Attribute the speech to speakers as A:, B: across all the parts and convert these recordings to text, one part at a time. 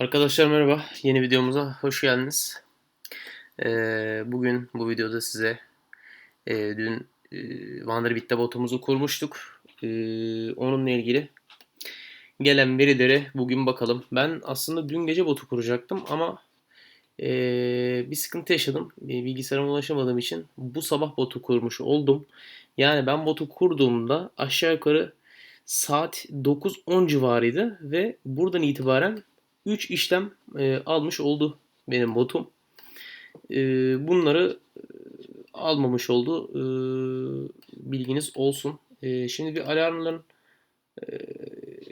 A: Arkadaşlar merhaba. Yeni videomuza hoş geldiniz. Ee, bugün bu videoda size e, dün e, Wonderbit'te botumuzu kurmuştuk. Ee, onunla ilgili gelen verileri bugün bakalım. Ben aslında dün gece botu kuracaktım ama e, bir sıkıntı yaşadım. E, bilgisayarıma ulaşamadığım için bu sabah botu kurmuş oldum. Yani ben botu kurduğumda aşağı yukarı saat 9-10 civarıydı ve buradan itibaren 3 işlem e, almış oldu benim botum. E, bunları e, almamış oldu. E, bilginiz olsun. E, şimdi bir alarmların e,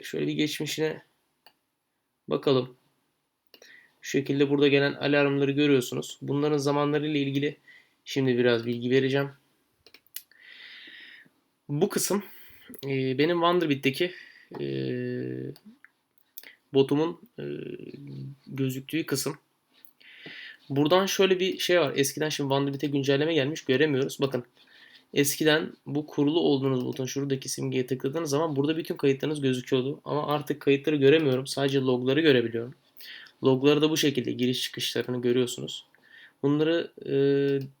A: şöyle bir geçmişine bakalım. Şu şekilde burada gelen alarmları görüyorsunuz. Bunların zamanlarıyla ilgili şimdi biraz bilgi vereceğim. Bu kısım e, benim Wonderbit'teki e, botumun e, gözüktüğü kısım. Buradan şöyle bir şey var. Eskiden şimdi Wonderbit'e güncelleme gelmiş. Göremiyoruz. Bakın. Eskiden bu kurulu olduğunuz butun şuradaki simgeye tıkladığınız zaman burada bütün kayıtlarınız gözüküyordu. Ama artık kayıtları göremiyorum. Sadece logları görebiliyorum. Logları da bu şekilde giriş çıkışlarını görüyorsunuz. Bunları e,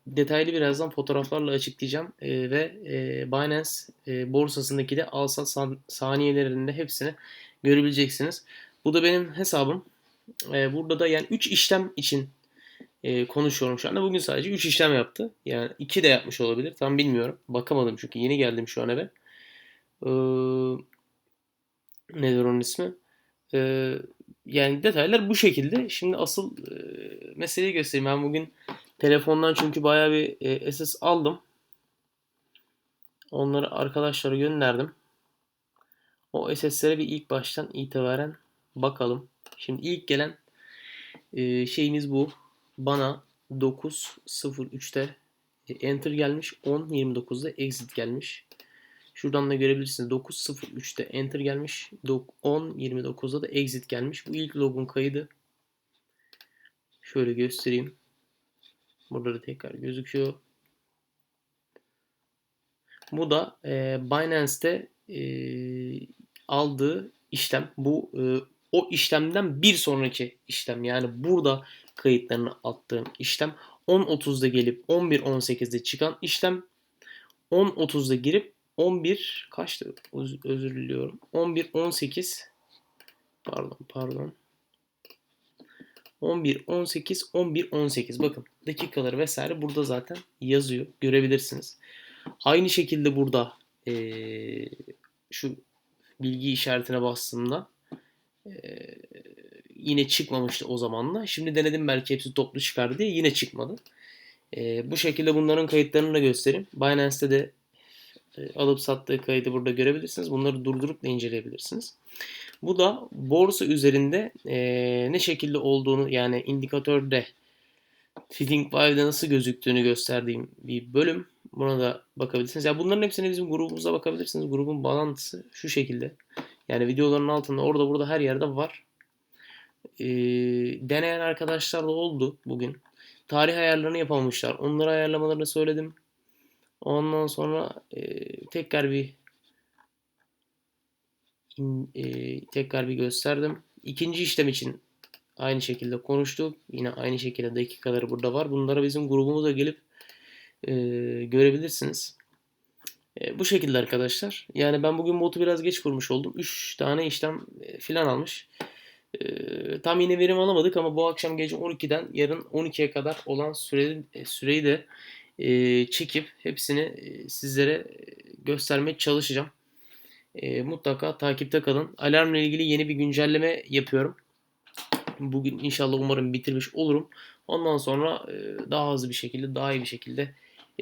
A: detaylı birazdan fotoğraflarla açıklayacağım e, ve e, Binance e, borsasındaki de al sat saniyelerinde hepsini görebileceksiniz. Bu da benim hesabım. E, burada da yani 3 işlem için e, konuşuyorum şu anda. Bugün sadece 3 işlem yaptı. Yani 2 de yapmış olabilir. Tam bilmiyorum. Bakamadım çünkü yeni geldim şu an eve. E, nedir onun ismi? E, yani detaylar bu şekilde. Şimdi asıl e, meseleyi göstereyim. Ben bugün telefondan çünkü bayağı bir e, SS aldım. Onları arkadaşlara gönderdim. O SS'lere bir ilk baştan itibaren bakalım. Şimdi ilk gelen e, şeyimiz bu. Bana 9.03'te enter gelmiş. 10.29'da exit gelmiş. Şuradan da görebilirsiniz. 9.03'te enter gelmiş. 10.29'da da exit gelmiş. Bu ilk logun kaydı. Şöyle göstereyim. Burada da tekrar gözüküyor. Bu da e, Binance'te e, aldığı işlem. Bu e, o işlemden bir sonraki işlem. Yani burada kayıtlarını attığım işlem. 10.30'da gelip 11.18'de çıkan işlem. 10.30'da girip 11 kaçtı? Özür diliyorum. 11.18 pardon pardon. 11 18 11 18 bakın dakikaları vesaire burada zaten yazıyor görebilirsiniz. Aynı şekilde burada ee, şu bilgi işaretine bastığımda ee, yine çıkmamıştı o zamanla. Şimdi denedim belki hepsi toplu çıkar diye yine çıkmadı. Ee, bu şekilde bunların kayıtlarını da göstereyim. Binance'te de e, alıp sattığı kaydı burada görebilirsiniz. Bunları durdurup da inceleyebilirsiniz. Bu da borsa üzerinde e, ne şekilde olduğunu yani indikatörde Fitting Five'de nasıl gözüktüğünü gösterdiğim bir bölüm. Buna da bakabilirsiniz. Ya bunların hepsine bizim grubumuza bakabilirsiniz. Grubun bağlantısı şu şekilde. Yani videoların altında orada burada her yerde var. E, deneyen arkadaşlar da oldu bugün. Tarih ayarlarını yapamamışlar. Onları ayarlamalarını söyledim. Ondan sonra e, tekrar bir e, tekrar bir gösterdim. İkinci işlem için aynı şekilde konuştuk. Yine aynı şekilde dakikaları burada var. Bunlara bizim grubumuza gelip e, görebilirsiniz. E, bu şekilde arkadaşlar. Yani ben bugün botu biraz geç kurmuş oldum. 3 tane işlem e, filan almış. E, tam yine verim alamadık ama bu akşam gece 12'den yarın 12'ye kadar olan süre, süreyi de çekip hepsini sizlere göstermeye çalışacağım. Mutlaka takipte kalın. Alarmla ilgili yeni bir güncelleme yapıyorum. Bugün inşallah umarım bitirmiş olurum. Ondan sonra daha hızlı bir şekilde, daha iyi bir şekilde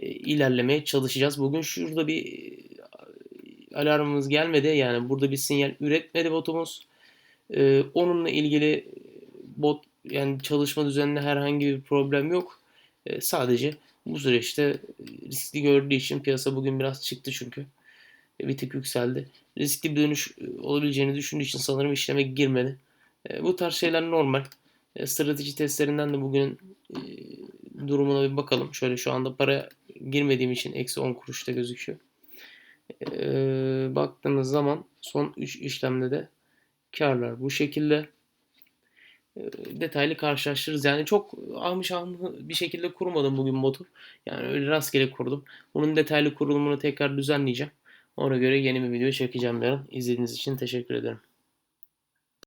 A: ilerlemeye çalışacağız. Bugün şurada bir e, alarmımız gelmedi. Yani burada bir sinyal üretmedi botumuz. E, onunla ilgili bot yani çalışma düzeninde herhangi bir problem yok. E, sadece bu süreçte riskli gördüğü için piyasa bugün biraz çıktı çünkü. E, bir tık yükseldi. Riskli bir dönüş e, olabileceğini düşündüğü için sanırım işleme girmedi. E, bu tarz şeyler normal. E, strateji testlerinden de bugün e, durumuna bir bakalım. Şöyle şu anda para girmediğim için eksi 10 kuruşta gözüküyor. E, baktığımız zaman son 3 işlemde de karlar bu şekilde. e, detaylı karşılaştırırız. Yani çok ahmı şahmı bir şekilde kurmadım bugün botu. Yani öyle rastgele kurdum. Bunun detaylı kurulumunu tekrar düzenleyeceğim. Ona göre yeni bir video çekeceğim yarın. İzlediğiniz için teşekkür ederim.